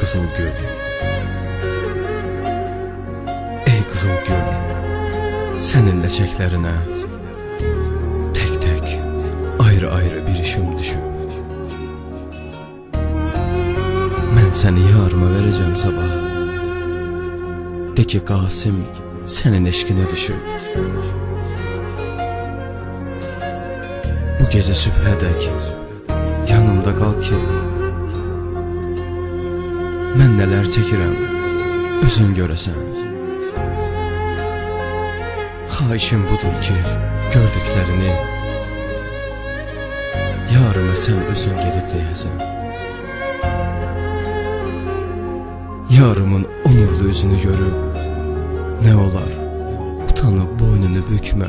Qızıl Gül Ey Qızıl Gül Sənin ləçəklərinə Tək-tək Ayrı-ayrı bir işim düşüb Mən səni yarıma verəcəm sabah. De ki Qasım sənin eşqinə düşüb Bu gecə sübhədək Yanımda qal ki Mən nələr çəkirəm Özün görəsən Xahişim budur ki Gördüklərini Yarıma sən özün gedib deyəsən Yarımın onurlu üzünü görüb Nə olar? Utanıb boynunu bükmə.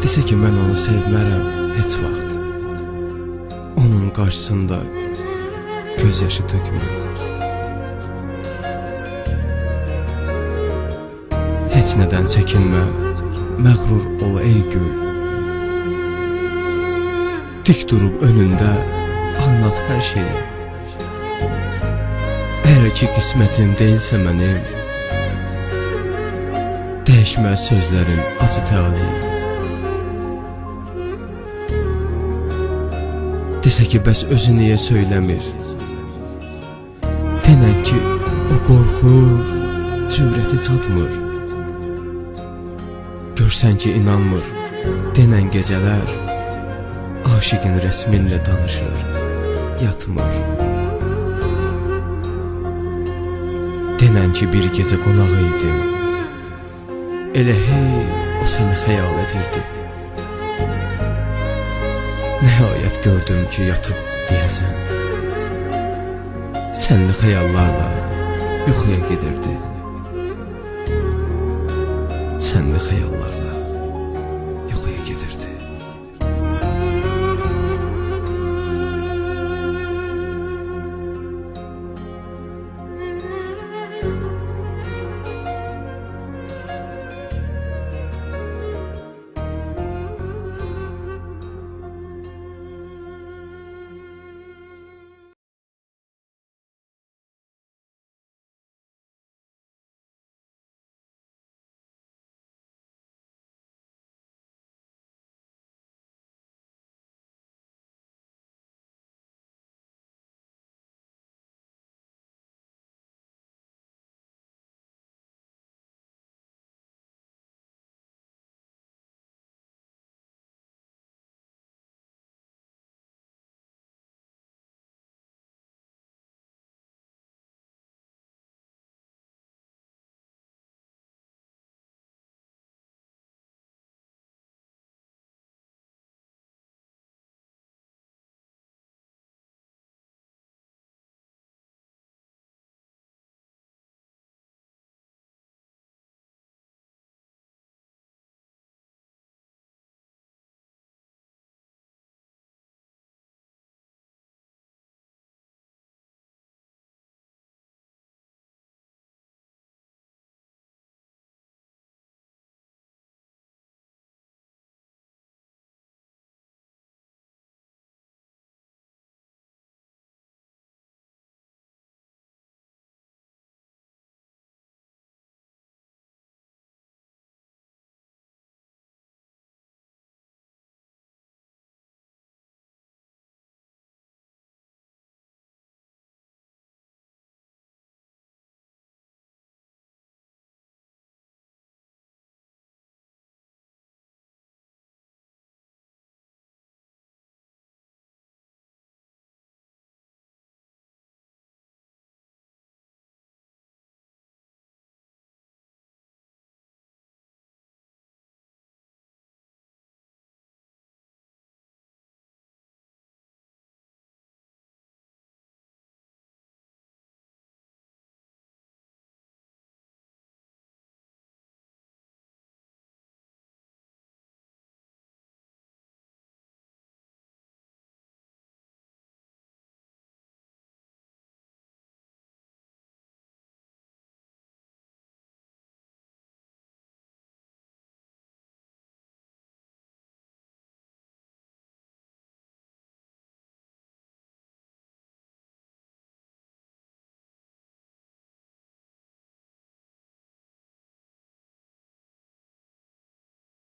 Desə ki mən onu sevmərəm heç vaxt. Onun qarşısında göz yaşı tökmə Heç nədən çəkinmə. Məğrur ol ey gül Dik durub önündə Anlat hər şeyi. Əgər ki qismətim deyilsə mənim Dəyişməz sözlərin acı təliyi Desə ki bəs özü niyə söyləmir Denən ki o qorxu cürəti çatmır. Görsən ki inanmır. Denən gecələr Aşiqin rəsminlə danışır Yatmır. Denən ki bir gecə qonaq idim Elə hey o səni xəyal edirdi. Nəhayət gördüm ki yatıb deyəsən Sənli xəyallarla yuxuya gedirdi. Sənli xəyallarla